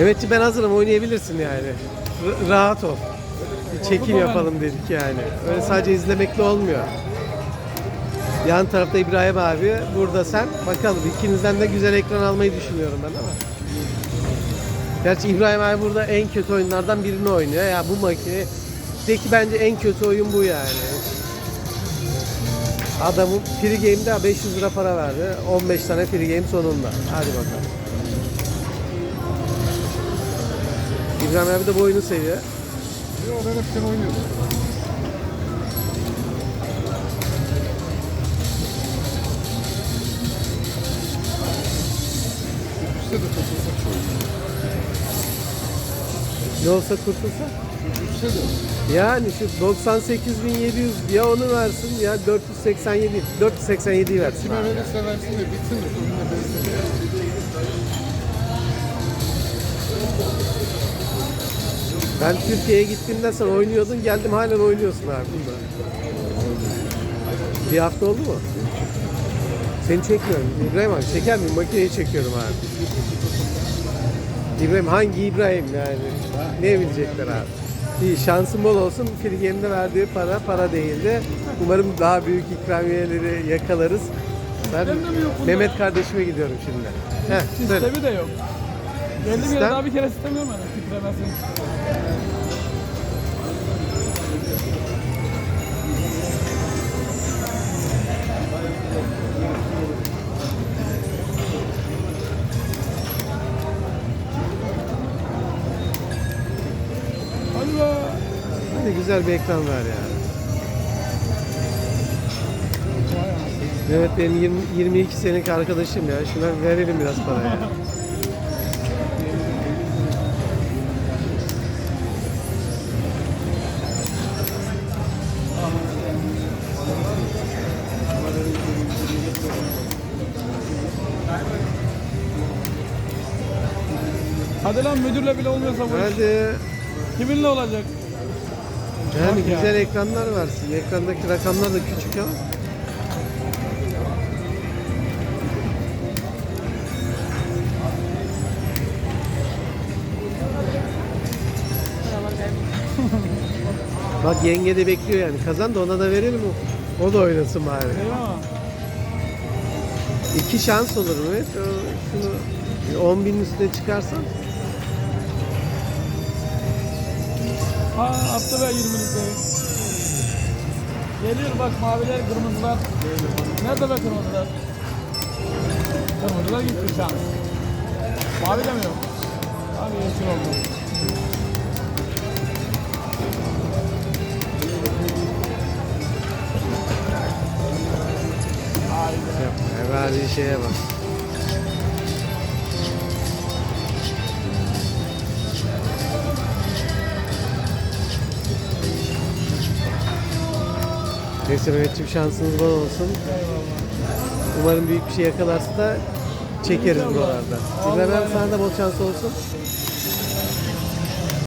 Mehmetciğim ben hazırım oynayabilirsin yani. R- rahat ol. Bir çekim yapalım dedik yani. Öyle sadece izlemekle olmuyor. Yan tarafta İbrahim abi, burada sen. Bakalım ikinizden de güzel ekran almayı düşünüyorum ben ama. Gerçi İbrahim abi burada en kötü oyunlardan birini oynuyor. Ya bu makinedeki bence en kötü oyun bu yani. Adamın free game'de 500 lira para verdi. 15 tane free game sonunda. Hadi bakalım. İbrahim abi de bu oyunu seviyor. Yo ben hepsini oynuyorum. Üçte de tutulsa çok. Ne olsa kurtulsa. Üçte de. Yani şu 98.700 ya onu versin ya 487 487'yi versin. Kime abi. verirse versin de bitsin de sonunda bezsin. Ben Türkiye'ye gittiğimde sen oynuyordun geldim halen oynuyorsun abi bunda. Bir hafta oldu mu? Seni çekmiyorum. İbrahim abi çeker miyim? Makineyi çekiyorum abi. İbrahim hangi İbrahim yani? Ne bilecekler abi? İyi şansın bol olsun. Firgen'de verdiği para para değildi. Umarım daha büyük ikramiyeleri yakalarız. Ben Sistemde mi yok bunda? Mehmet kardeşime gidiyorum şimdi. Heh, söyle. Sistemi de yok. Geldim Sistem? yere daha bir kere sistem görmedim. Titremesin. Hadi güzel bir ekran ver ya. Evet benim 20, 22 senelik arkadaşım ya. Şuna verelim biraz para ya. Hadi lan müdürle bile olmuyorsa bu iş. Hadi. Kiminle olacak? Yani güzel ekranlar versin. Ekrandaki rakamlar da küçük ama. Bak yenge de bekliyor yani. Kazan da ona da verelim o. O da oynasın bari. İki şans olur mu? Evet. o- Şunu 10 bin üstüne çıkarsan. Ha attı be 20'likleri. Geliyor bak maviler kırmızılar. Nerede be kırmızılar? Kırmızılar gitti şans. Mavi de mi yok? Abi yeşil oldu. Haydi. Verdiği şeye bak. Neyse Mehmetciğim şansınız bol olsun. Umarım büyük bir şey yakalarsa da çekeriz buralarda. İbrahim sana da bol şans olsun.